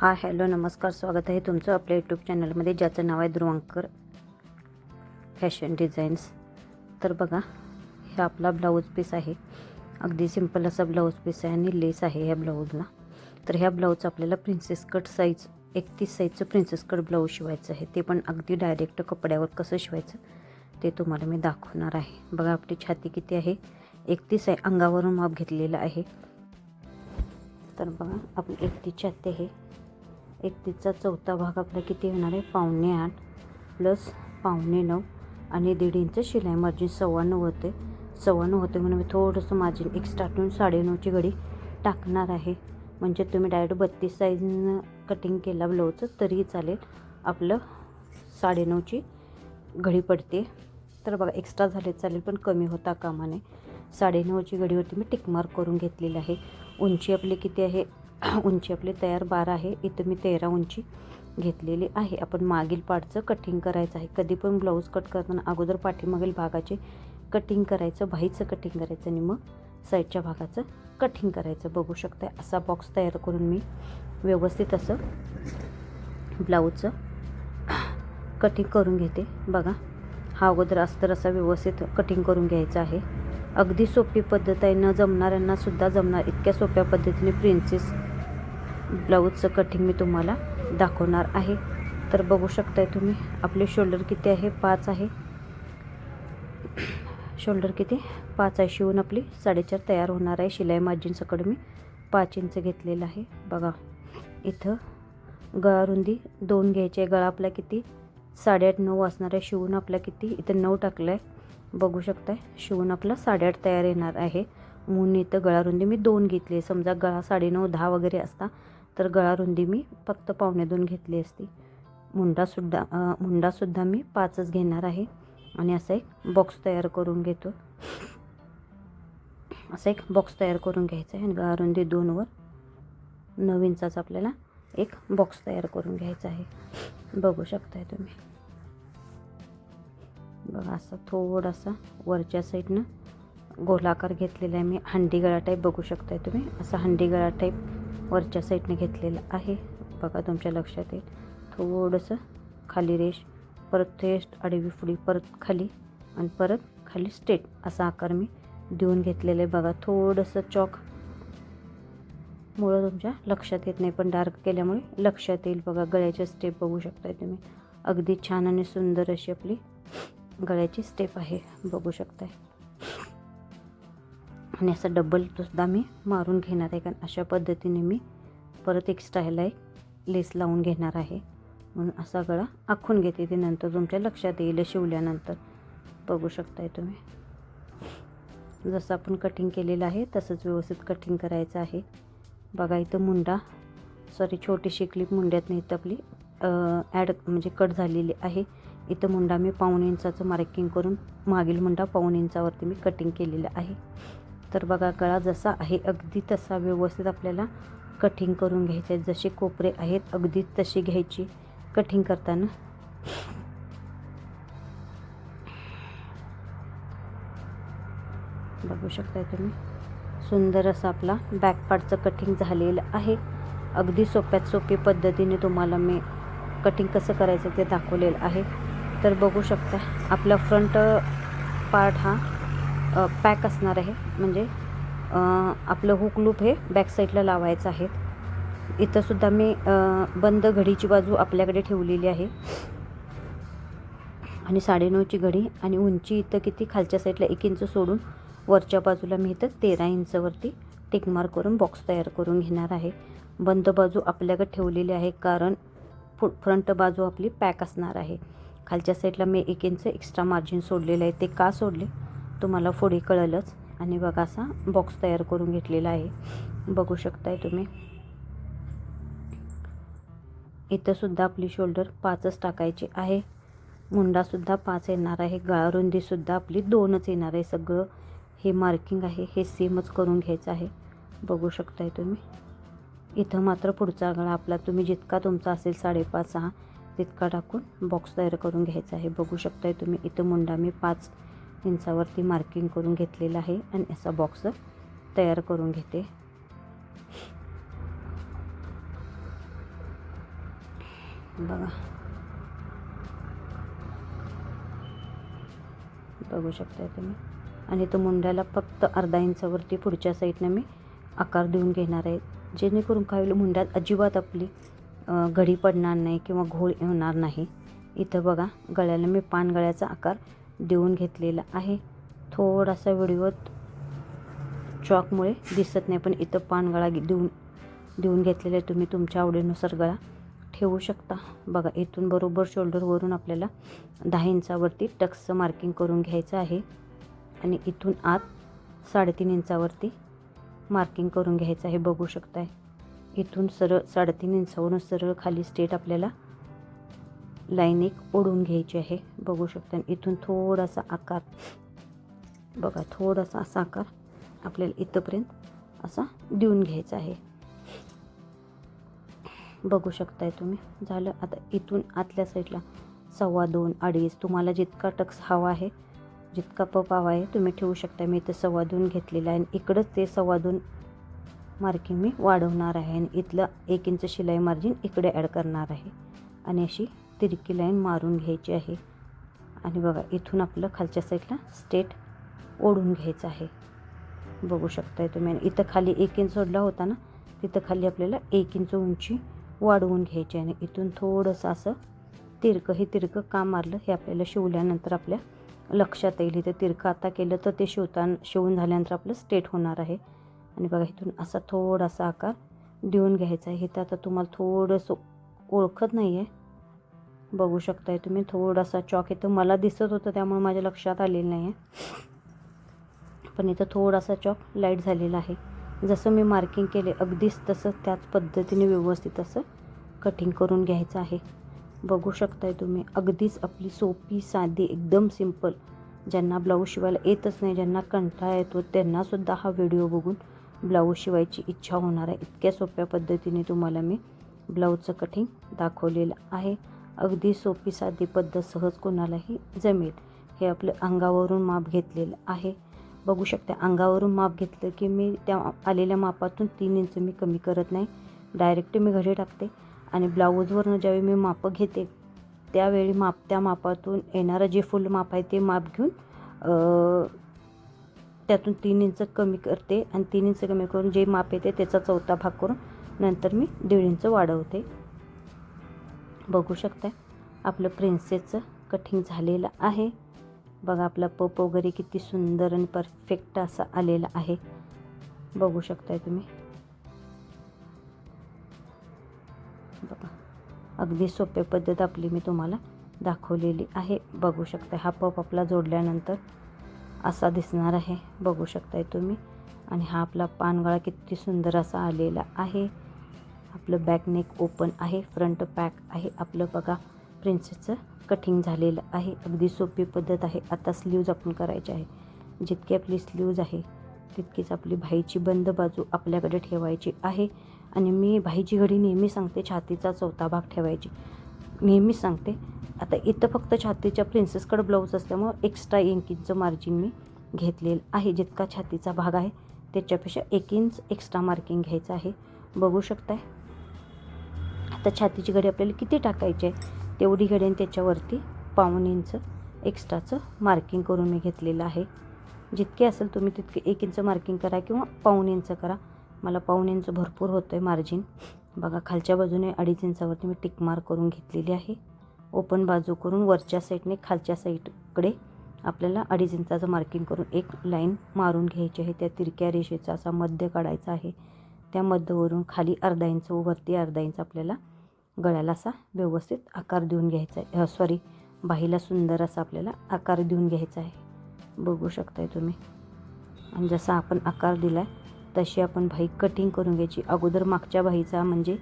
हा हॅलो नमस्कार स्वागत आहे तुमचं आपल्या यूट्यूब चॅनलमध्ये ज्याचं नाव आहे ध्रुवांकर फॅशन डिझाईन्स तर बघा हे आपला ब्लाऊज पीस आहे. अगदी सिंपल असा ब्लाऊज पीस आहे आणि लेस आहे ह्या ब्लाऊजला तर ह्या ब्लाऊज आपल्याला प्रिन्सेस कट साईज एकतीस साईजचं प्रिन्सेस कट ब्लाऊज शिवायचं आहे. ते पण अगदी डायरेक्ट कपड्यावर कसं शिवायचं ते तुम्हाला मी दाखवणार आहे. बघा आपली छाती किती आहे? एकतीस आहे. अंगावरून माप घेतलेलं आहे. तर बघा आपली एकतीस छाती आहे. एकतीसचा चौथा भाग आपला किती होणार आहे? पावणे आठ प्लस पावणे नऊ आणि दीड इंच शिलाई मार्जिन सव्वाण्णव होते. सव्वाण्णव होते म्हणून मी थोडंसं मार्जिन एक्स्ट्रा ठेवून साडेनऊची घडी टाकणार आहे. म्हणजे तुम्ही डायरेक्ट बत्तीस साईजनं कटिंग केला ब्लाऊजचं तरीही चालेल. आपलं साडेनऊची घडी पडते. तर बघा एक्स्ट्रा झाले चालेल पण कमी होता कामा नये. साडेनऊची घडीवरती मी टिकमार्क करून घेतलेली आहे. उंची आपली किती आहे? उंची आपली तयार बारा आहे. इथं मी तेरा उंची घेतलेली आहे. आपण मागील पाठचं कटिंग करायचं आहे. कधी पण ब्लाऊज कट करताना अगोदर पाठीमागील भागाचे कटिंग करायचं बाहीचं कटिंग करायचं आणि मग साईडच्या भागाचं कटिंग करायचं. बघू शकता असा बॉक्स तयार करून मी व्यवस्थित असं ब्लाऊजचं कटिंग करून घेते. बघा हा अगोदर अस्तर असा व्यवस्थित कटिंग करून घ्यायचा आहे. अगदी सोपी पद्धत आहे. न जमणाऱ्यांनासुद्धा जमणार. इतक्या सोप्या पद्धतीने प्रिन्सेस ब्लाऊजचं कटिंग मी तुम्हाला दाखवणार आहे. तर बघू शकताय तुम्ही आपले शोल्डर किती आहे? पाच आहे. शोल्डर किती? पाच आहे. शिवून आपली साडेचार तयार होणार आहे. शिलाई मार्जिनसकडे मी पाच इंच घेतलेलं आहे. बघा इथं गळा रुंदी दोन घ्यायची आहे. गळा आपला किती? साडेआठ नऊ असणार आहे. शिवून आपला किती? इथं नऊ टाकलं आहे बघू शकताय शिवून आपला साडेआठ तयार येणार आहे. म्हणून इथं गळा रुंदी मी दोन घेतली समजा गळा साडेनऊ दहा वगैरे असता तर गळा रुंदी मी फक्त पावणे दोन घेतली असती. मुंडासुद्धा मुंडासुद्धा मी पाचच घेणार आहे आणि असा एक बॉक्स तयार करून घेतो. असा एक बॉक्स तयार करून घ्यायचा आहे आणि गळा रुंदी दोनवर नऊ इंचाचा आपल्याला एक बॉक्स तयार करून घ्यायचा आहे. बघू शकताय तुम्ही. बघा असा थोडासा वरच्या साईडनं गोलाकार घेतलेला आहे मी. हंडी गळा टाईप बघू शकताय तुम्ही. असा हंडी गळा टाईप वरच्या साईडने घेतलेला आहे. बघा तुमच्या लक्षात येईल. थोडंसं खाली रेश परत थेस्ट आडवी फुडी परत खाली आणि परत खाली स्ट्रेट असा आकार मी देऊन घेतलेला आहे. बघा थोडंसं चॉक. मुळं तुमच्या लक्षात येत नाही पण डार्क केल्यामुळे लक्षात येईल. बघा गळ्याचे स्टेप बघू शकताय तुम्ही. अगदी छान आणि सुंदर अशी आपली गळ्याची स्टेप आहे. बघू शकताय. आणि असं डबल सुद्धा मी मारून घेणार आहे कारण अशा पद्धतीने मी परत एक स्टाईल आहे लेस लावून घेणार आहे. म्हणून असा गळा आखून घेते ते नंतर तुमच्या लक्षात येईल शिवल्यानंतर. बघू शकताय तुम्ही. जसं आपण कटिंग केलेलं आहे तसंच व्यवस्थित कटिंग करायचं आहे. बघा इथं मुंडा सॉरी छोटीशी क्लिप मुंड्यात इथं आपली ॲड म्हणजे कट झालेली आहे. इथं मुंडा मी पाऊण इंचाचं मार्किंग करून मागील मुंडा पाऊण इंचावरती मी कटिंग केलेलं आहे. तर बघा गळा जसा आहे अगदी तसा व्यवस्थित आपल्याला कटिंग करून घ्यायचे आहे. जसे कोपरे आहेत अगदी तशी घ्यायची कटिंग करताना. बघू शकताय तुम्ही सुंदर असं आपला बॅक पार्टचं कटिंग झालेलं आहे. अगदी सोप्यात सोपी पद्धतीने तुम्हाला मी कटिंग कसं करायचं ते दाखवलेलं आहे. तर बघू शकता आपला फ्रंट पार्ट हा पॅक असणार आहे. म्हणजे आपलं हुक लूप हे बॅक साईडला लावायचं आहे. इथंसुद्धा मी बंद घडीची बाजू आपल्याकडे ठेवलेली आहे. आणि साडेनऊची घडी आणि उंची इथं किती खालच्या साईडला एक इंच सोडून वरच्या बाजूला मी इथं तेरा इंचवरती टिकमार्क करून बॉक्स तयार करून घेणार आहे. बंद बाजू आपल्याकडे ठेवलेली आहे कारण फु फ्रंट बाजू आपली पॅक असणार आहे. खालच्या साईडला मी एक इंच एक्स्ट्रा मार्जिन सोडलेलं आहे. ते का सोडले? तुम्हाला पुढे कळलंच. आणि बघा असा बॉक्स तयार करून घेतलेला आहे. बघू शकताय तुम्ही. इथंसुद्धा आपली शोल्डर पाचच टाकायची आहे. मुंडासुद्धा पाच येणार आहे. गळारुंदीसुद्धा आपली दोनच येणार आहे. सगळं हे मार्किंग आहे. हे सेमच करून घ्यायचं आहे. बघू शकताय तुम्ही. इथं मात्र पुढचा गळा आपला. तुम्ही जितका तुमचा असेल साडेपाच सहा तितका टाकून बॉक्स तयार करून घ्यायचा आहे. बघू शकताय तुम्ही. इथं मुंडा मी पाच इंचावरती मार्किंग करून घेतलेलं आहे आणि असा बॉक्स तयार करून घेते. बघा. बघू शकताय तुम्ही. आणि तो मुंड्याला फक्त अर्धा इंचावरती पुढच्या साईडनं मी आकार देऊन घेणार आहे. जेणेकरून काय होईल मुंड्यात अजिबात आपली घडी पडणार नाही किंवा घोळ येणार नाही. इथं बघा गळ्याला मी पान गळ्याचा आकार देऊन घेतलेला आहे. थोडासा व्हिडिओत चॉकमुळे दिसत नाही पण इथं पानगळा देऊन देऊन घेतलेला आहे. तुम्ही तुमच्या आवडीनुसार गळा ठेवू शकता. बघा इथून बरोबर शोल्डरवरून आपल्याला दहा इंचावरती टक्सचं मार्किंग करून घ्यायचं आहे. आणि इथून आत साडेतीन इंचावरती मार्किंग करून घ्यायचं आहे. बघू शकताय. इथून सरळ साडेतीन इंचावरून सरळ खाली स्टेट आपल्याला लाईन एक ओढून घ्यायची आहे. बघू शकता आणि इथून थोडासा आकार. बघा थोडासा असा आकार आपल्याला इथंपर्यंत असा देऊन घ्यायचा आहे. बघू शकताय तुम्ही. झालं. आता इथून आतल्या साईडला सव्वा दोन अडीच. तुम्हाला जितका टक्स हवा आहे जितका पप हवा आहे तुम्ही ठेवू शकता मी इथं सव्वा दोन घेतलेला आहे. आणि इकडंच ते सव्वा दोन मार्किंग मी वाढवणार आहे. आणि इथलं एक इंच शिलाई मार्जिन इकडे ॲड करणार आहे. आणि अशी तिरकी लाईन मारून घ्यायची आहे. आणि बघा इथून आपलं खालच्या साईडला स्टेट ओढून घ्यायचं आहे. बघू शकताय तुम्ही. आणि इथं खाली एक इंच सोडला होता ना तिथं खाली आपल्याला एक इंच उंची वाढवून घ्यायची आहे. आणि इथून थोडंसं असं तिरकं हे तिरकं का मारलं हे आपल्याला शिवल्यानंतर आपल्या लक्षात येईल. इथं तिरकं आता केलं तर ते शिवता शिवून झाल्यानंतर आपलं स्टेट होणार आहे. आणि बघा इथून असा थोडासा आकार देऊन घ्यायचा आहे. हे तर आता तुम्हाला थोडंसं ओळखत नाही आहे बघू शकताय तुम्ही. थोडासा चॉक इथं मला दिसत होतं त्यामुळे माझ्या लक्षात आलेलं नाही आहे पण इथं थोडासा चॉक लाइट झालेला आहे. जसं मी मार्किंग केले अगदीच तसं त्याच पद्धतीने व्यवस्थित असं कटिंग करून घ्यायचं आहे. बघू शकताय तुम्ही अगदीच आपली सोपी साधी एकदम सिंपल ज्यांना ब्लाऊज शिवायला येतच नाही ज्यांना कंटाळा येतो त्यांनासुद्धा हा व्हिडिओ बघून ब्लाऊज शिवायची इच्छा होणार आहे. इतक्या सोप्या पद्धतीने तुम्हाला मी ब्लाऊजचं कटिंग दाखवलेलं आहे. अगदी सोपी साधी पद्धत सहज कोणालाही जमेल. हे आपलं अंगावरून माप घेतलेलं आहे. बघू शकता अंगावरून माप घेतलं की मी त्या आलेल्या मापातून तीन इंच मी कमी करत नाही. डायरेक्ट मी घरी टाकते आणि ब्लाऊजवरनं ज्यावेळी मी मापं घेते त्यावेळी माप त्या मापातून येणारं जे फुल माप आहे ते माप घेऊन त्यातून तीन इंच कमी करते. आणि तीन इंच कमी करून जे माप येते त्याचा चौथा भाग करून नंतर मी दीड इंच वाढवते. बघू शकता आपलं प्रिन्सेसचं कटिंग झालेलं आहे. बघा आपला पप वगैरे किती सुंदर आणि परफेक्ट असा आलेला आहे. बघू शकताय तुम्ही. बघा अगदी सोपे पद्धत आपली मी तुम्हाला दाखवलेली आहे. बघू शकताय हा पप आपला जोडल्यानंतर असा दिसणार आहे. बघू शकताय तुम्ही. आणि हा आपला पानगळा किती सुंदर असा आलेला आहे. आपलं बॅक नेक ओपन आहे फ्रंट पॅक आहे. आपलं बघा प्रिन्सेसचं कटिंग झालेलं आहे. अगदी सोपी पद्धत आहे. आता स्लीव्ज आपण करायचे आहे. जितकी आपली स्लीव्ज आहे तितकीच आपली भाईची बंद बाजू आपल्याकडे ठेवायची आहे. आणि मी भाईची घडी नेहमी सांगते छातीचा चौथा भाग ठेवायची. नेहमीच सांगते. आता इथं फक्त छातीच्या प्रिन्सेसकडं ब्लाऊज असल्यामुळं एक्स्ट्रा एक इंचचं मार्जिन मी घेतलेलं आहे. जितका छातीचा भाग आहे त्याच्यापेक्षा एक इंच एक्स्ट्रा मार्किंग घ्यायचं आहे. बघू शकताय? आता छातीची घडी आपल्याला किती टाकायची आहे? तेवढी घडी आणि त्याच्यावरती पाऊन इंच एक्स्ट्राचं मार्किंग करून मी घेतलेलं आहे. जितके असेल तुम्ही तितके एक इंच मार्किंग करा किंवा पाऊन इंच करा. मला पाऊन इंच भरपूर होतं आहे मार्जिन बघा खालच्या बाजूने अडीच इंचावरती मी टिक मार्क करून घेतलेली आहे. ओपन बाजू करून वरच्या साईडने खालच्या साईडकडे आपल्याला अडीच इंचाचं मार्किंग करून एक लाईन मारून घ्यायची आहे. त्या तिरक्या रेषेचा असा मध्य काढायचा आहे. त्या मध्यवरून खाली अर्धा इंच व वरती अर्धा इंच आपल्याला गळ्याला असा व्यवस्थित आकार देऊन घ्यायचा आहे. सॉरी बाहीला सुंदर असा आपल्याला आकार देऊन घ्यायचा आहे. बघू शकताय तुम्ही. आणि जसा आपण आकार दिला आहे तशी आपण बाही कटिंग करून घ्यायची. अगोदर मागच्या बाहीचा म्हणजे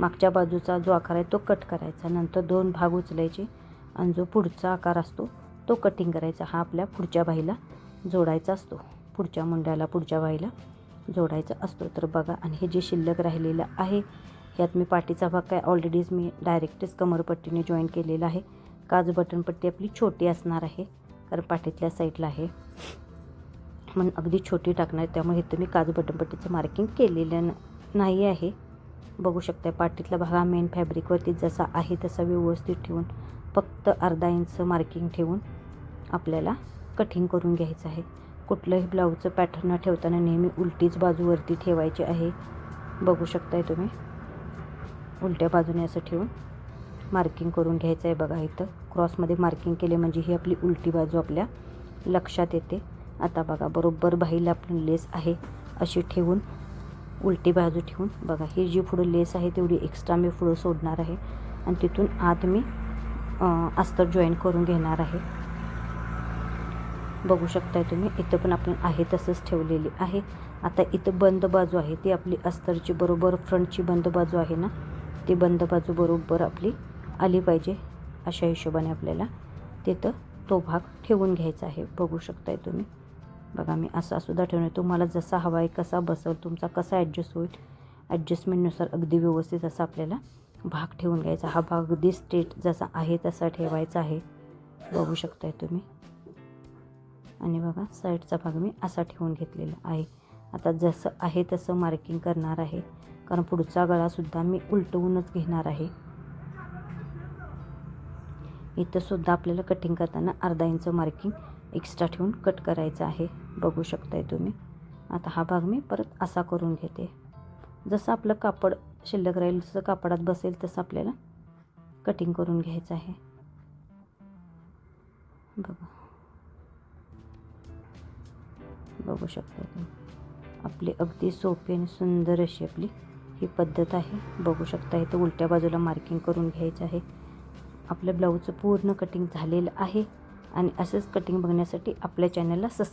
मागच्या बाजूचा जो आकार आहे तो कट करायचा. नंतर दोन भाग उचलायचे आणि जो पुढचा आकार असतो तो कटिंग करायचा. हा आपल्या पुढच्या बाहीला जोडायचा असतो. पुढच्या मुंड्याला पुढच्या बाहीला जोडायचा असतो. तर बघा आणि हे जे शिल्लक राहिलेलं आहे यात मी पाठीचा भाग काय ऑलरेडीच मी डायरेक्टच कमरपट्टीने जॉईन केलेला आहे. काज बटनपट्टी आपली छोटी असणार आहे कारण पाठीतल्या साईडला आहे. म्हणून अगदी छोटी टाकणार त्यामुळे इथं मी काजू बटनपट्टीचं मार्किंग केलेलं न- नाही आहे. बघू शकता पाठीतला भाग हा मेन फॅब्रिकवरती जसा आहे तसा व्यवस्थित ठेवून फक्त अर्धा इंच मार्किंग ठेवून आपल्याला कटिंग करून घ्यायचं आहे. कुठलंही ब्लाऊजचं पॅटर्न ठेवताना नेहमी उलटीच बाजूवरती ठेवायची आहे. बघू शकताय तुम्ही. उलट्या बाजूने असं ठेवून मार्किंग करून घ्यायचं आहे बघा इथं. क्रॉसमध्ये मार्किंग केले म्हणजे ही आपली उलटी बाजू आपल्या लक्षात येते. आता बघा बरोबर बाहीला आपण लेस आहे अशी ठेवून उलटी बाजू ठेवून बघा ही जी पुढं लेस आहे तेवढी एक्स्ट्रा मी पुढं सोडणार आहे. आणि तिथून आत मी अस्तर जॉईन करून घेणार आहे. बघू शकताय तुम्ही इथं पण आपण आहे तसंच ठेवलेली आहे. आता इथं बंद बाजू आहे ती आपली अस्तरची बरोबर फ्रंटची बंद बाजू आहे ना? ती बंद बाजू बरोबर आपली आली पाहिजे अशा हिशोबाने आपल्याला तिथं तो भाग ठेवून घ्यायचा आहे. बघू शकताय तुम्ही. बघा मी असा सुद्धा ठेवून तुम्हाला जसा हवा आहे कसा बसेल तुमचा कसा ॲडजस्ट होईल ॲडजस्टमेंटनुसार अगदी व्यवस्थित असा आपल्याला भाग ठेवून घ्यायचा. हा भाग अगदी स्ट्रेट जसा आहे तसा ठेवायचा आहे. बघू शकताय तुम्ही. आणि बघा साईडचा भाग मी असा ठेवून घेतलेला आहे. आता जसं आहे तसं मार्किंग करणार आहे. कारण पुढचा गळासुद्धा मी उलटवूनच घेणार आहे. इथंसुद्धा आपल्याला कटिंग करताना अर्धा इंच मार्किंग एक्स्ट्रा ठेवून कट करायचं आहे. बघू शकताय तुम्ही. आता हा भाग मी परत असा करून घेते. जसं आपलं कापड शिल्लक राहील जसं कापडात बसेल तसं आपल्याला कटिंग करून घ्यायचं आहे. बघा. बघू शकता तुम्ही. आपली अगदी सोपी आणि सुंदर अशी आपली ही पद्धत आहे. बघू शकता इथं उलट्या बाजूला मार्किंग करून घ्यायचं आहे. आपल्या ब्लाऊजचं पूर्ण कटिंग झालेलं आहे. आणि असंच कटिंग बघण्यासाठी आपल्या चॅनलला सबस्क्राईब